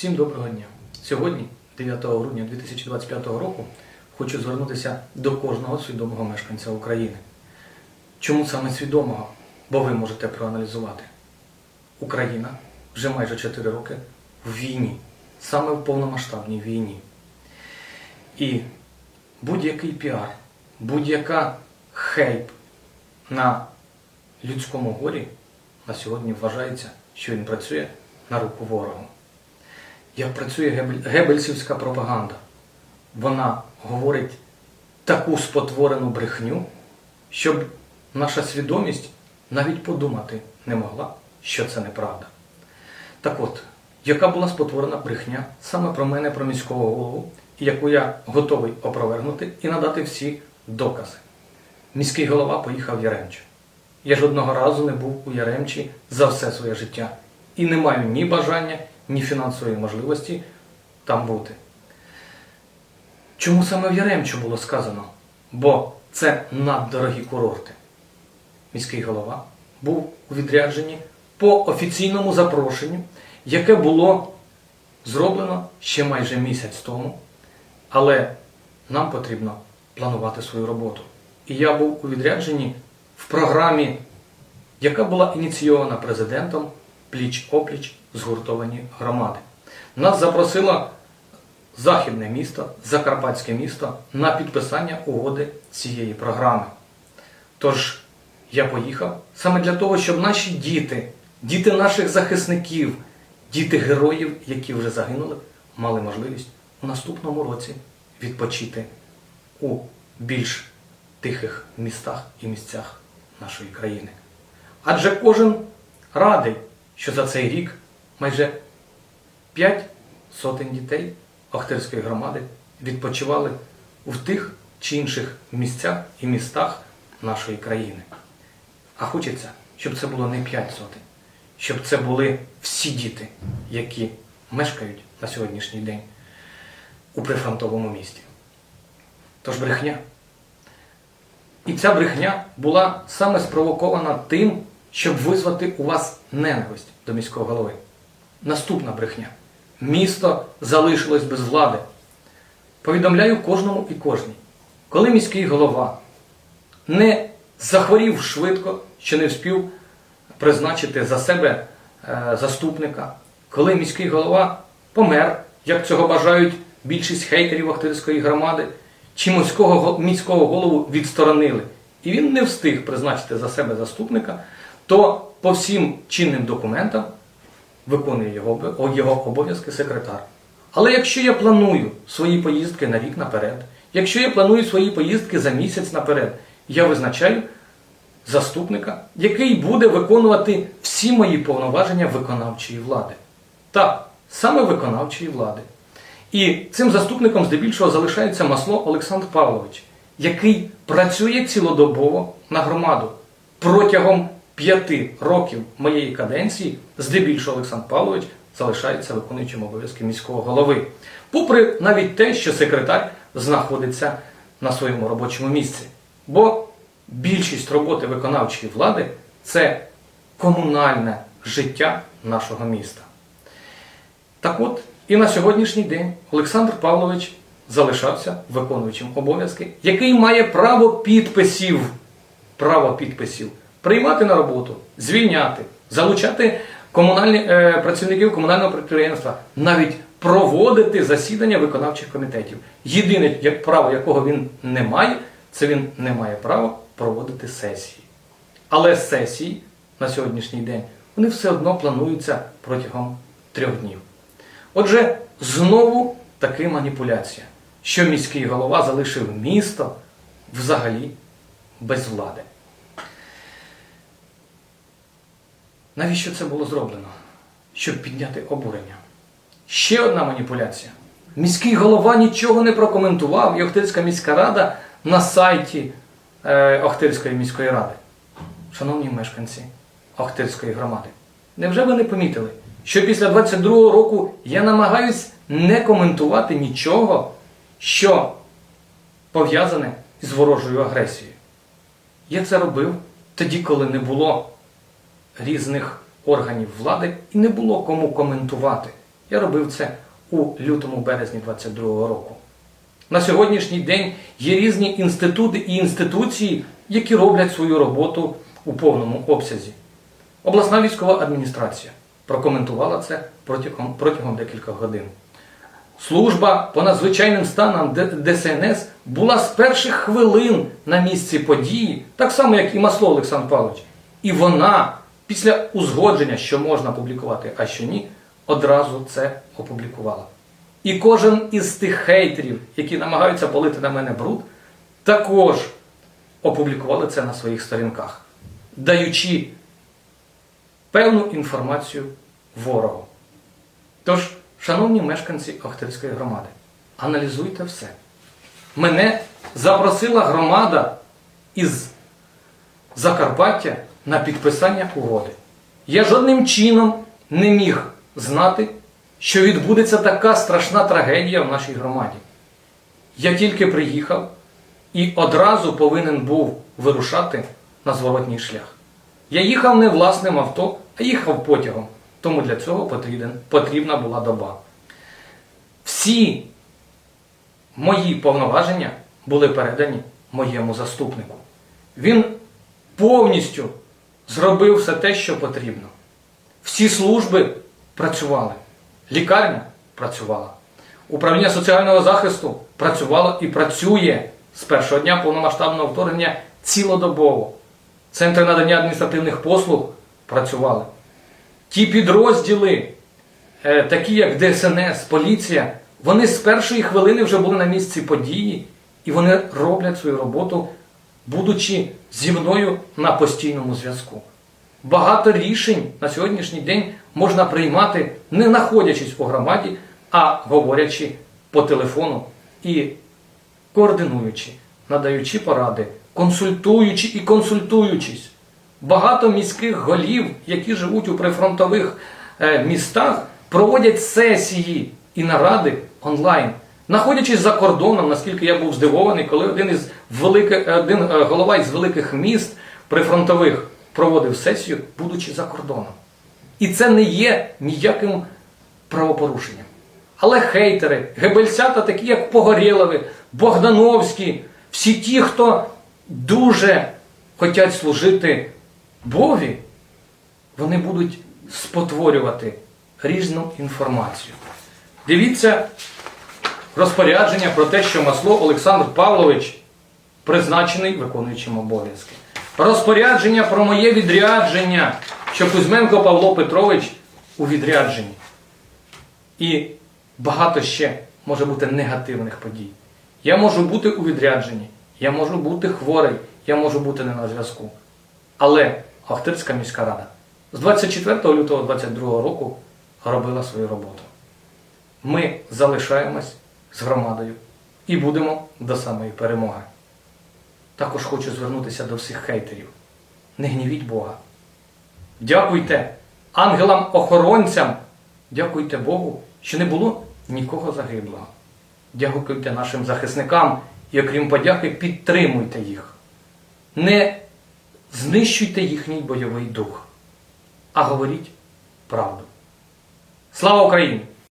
Всім доброго дня! Сьогодні, 9 грудня 2025 року, хочу звернутися до кожного свідомого мешканця України. Чому саме свідомого? Бо ви можете проаналізувати. Україна вже майже 4 роки в війні, саме в повномасштабній війні. І будь-який піар, будь-яка хейп на людському горі на сьогодні вважається, що він працює на руку ворогу. Як працює гебель- гебельсівська пропаганда? Вона говорить таку спотворену брехню, щоб наша свідомість навіть подумати не могла, що це неправда. Так от, яка була спотворена брехня саме про мене, про міського голову, яку я готовий опровергнути і надати всі докази. Міський голова поїхав в Яремчу. Я жодного разу не був у Яремчі за все своє життя і не маю ні бажання, ні фінансової можливості там бути. Чому саме в Яремчу було сказано? Бо це наддорогі курорти. Міський голова був у відрядженні по офіційному запрошенню, яке було зроблено ще майже місяць тому. Але нам потрібно планувати свою роботу. І я був у відрядженні в програмі, яка була ініційована президентом пліч-опліч згуртовані громади. Нас запросило західне місто, Закарпатське місто на підписання угоди цієї програми. Тож я поїхав саме для того, щоб наші діти, діти наших захисників, діти героїв, які вже загинули, мали можливість у наступному році відпочити у більш тихих містах і місцях нашої країни. Адже кожен радий, що за цей рік майже 5 сотень дітей Охтирської громади відпочивали в тих чи інших місцях і містах нашої країни. А хочеться, щоб це було не 5 сотень, щоб це були всі діти, які мешкають на сьогоднішній день у прифронтовому місті. Тож брехня. І ця брехня була саме спровокована тим, щоб визвати у вас ненависть до міського голови. Наступна брехня. Місто залишилось без влади. Повідомляю кожному і кожній. Коли міський голова не захворів швидко, що не вспів призначити за себе е, заступника, коли міський голова помер, як цього бажають більшість хейтерів Охтирської громади, чи міського, міського голову відсторонили, і він не встиг призначити за себе заступника, то по всім чинним документам виконує його, його обов'язки секретар. Але якщо я планую свої поїздки на рік наперед, якщо я планую свої поїздки за місяць наперед, я визначаю заступника, який буде виконувати всі мої повноваження виконавчої влади. Так, саме виконавчої влади. І цим заступником здебільшого залишається масло Олександр Павлович, який працює цілодобово на громаду протягом п'яти років моєї каденції, здебільшого Олександр Павлович залишається виконуючим обов'язки міського голови. Попри навіть те, що секретар знаходиться на своєму робочому місці. Бо більшість роботи виконавчої влади це комунальне життя нашого міста. Так от, і на сьогоднішній день Олександр Павлович залишався виконуючим обов'язки, який має право підписів, право підписів приймати на роботу, звільняти, залучати комунальні, е, працівників комунального підприємства, навіть проводити засідання виконавчих комітетів. Єдине як право, якого він не має, це він не має права проводити сесії. Але сесії на сьогоднішній день вони все одно плануються протягом трьох днів. Отже, знову таки маніпуляція, що міський голова залишив місто взагалі без влади. Навіщо це було зроблено? Щоб підняти обурення. Ще одна маніпуляція. Міський голова нічого не прокоментував, і Охтирська міська рада на сайті е, Охтирської міської ради. Шановні мешканці Охтирської громади, невже ви не помітили, що після 22-го року я намагаюсь не коментувати нічого, що пов'язане з ворожою агресією? Я це робив тоді, коли не було різних органів влади і не було кому коментувати. Я робив це у лютому-березні 22-го року. На сьогоднішній день є різні інститути і інституції, які роблять свою роботу у повному обсязі. Обласна військова адміністрація прокоментувала це протягом, протягом декількох годин. Служба по надзвичайним станам ДСНС була з перших хвилин на місці події, так само, як і Масло Олександр Павлович. І вона після узгодження, що можна публікувати, а що ні, одразу це опублікувала. І кожен із тих хейтерів, які намагаються полити на мене бруд, також опублікували це на своїх сторінках, даючи певну інформацію ворогу. Тож, шановні мешканці Охтирської громади, аналізуйте все. Мене запросила громада із Закарпаття на підписання угоди. Я жодним чином не міг знати, що відбудеться така страшна трагедія в нашій громаді. Я тільки приїхав і одразу повинен був вирушати на зворотній шлях. Я їхав не власним авто, а їхав потягом. Тому для цього потрібен, потрібна була доба. Всі мої повноваження були передані моєму заступнику. Він повністю зробив все те, що потрібно. Всі служби працювали. Лікарня працювала. Управління соціального захисту працювало і працює з першого дня повномасштабного вторгнення цілодобово. Центри надання адміністративних послуг працювали. Ті підрозділи, е, такі як ДСНС, поліція, вони з першої хвилини вже були на місці події, і вони роблять свою роботу, будучи зі мною на постійному зв'язку. Багато рішень на сьогоднішній день можна приймати, не знаходячись у громаді, а говорячи по телефону і координуючи, надаючи поради, консультуючи і консультуючись. Багато міських голів, які живуть у прифронтових е, містах, проводять сесії і наради онлайн. Знаходячись за кордоном, наскільки я був здивований, коли один із великих, один е, голова із великих міст прифронтових проводив сесію, будучи за кордоном. І це не є ніяким правопорушенням. Але хейтери, гебельцята, такі як Погорєлови, Богдановські, всі ті, хто дуже хочуть служити Богові, вони будуть спотворювати різну інформацію. Дивіться розпорядження про те, що масло Олександр Павлович призначений виконуючим обов'язки. Розпорядження про моє відрядження, що Кузьменко Павло Петрович у відрядженні. І багато ще може бути негативних подій. Я можу бути у відрядженні, я можу бути хворий, я можу бути не на зв'язку. Але Охтирська міська рада з 24 лютого 2022 року робила свою роботу. Ми залишаємось з громадою і будемо до самої перемоги. Також хочу звернутися до всіх хейтерів. Не гнівіть Бога. Дякуйте ангелам-охоронцям, дякуйте Богу, що не було нікого загиблого. Дякуйте нашим захисникам і, окрім подяки, підтримуйте їх. Не знищуйте їхній бойовий дух, а говоріть правду. Слава Україні!